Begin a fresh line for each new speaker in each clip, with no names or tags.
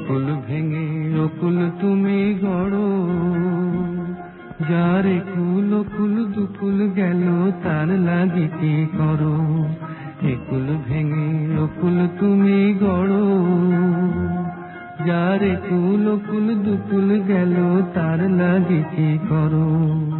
একুল ভেঙে অকুল তুমি গড়ো। যার একুল অকুল দুকুল গেল, তার লাগি কি করো? একুল ভেঙে অকুল তুমি গড়ো। যার একুল অকুল দুকুল গেল, তার লাগি কি করো?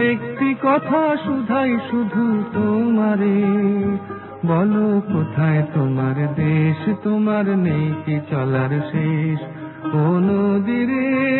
একটি কথা শুধাই শুধু তোমারে। বলো, কোথায় তোমার দেশ? তোমার নেই কি চলার শেষ? কোন নদীরে।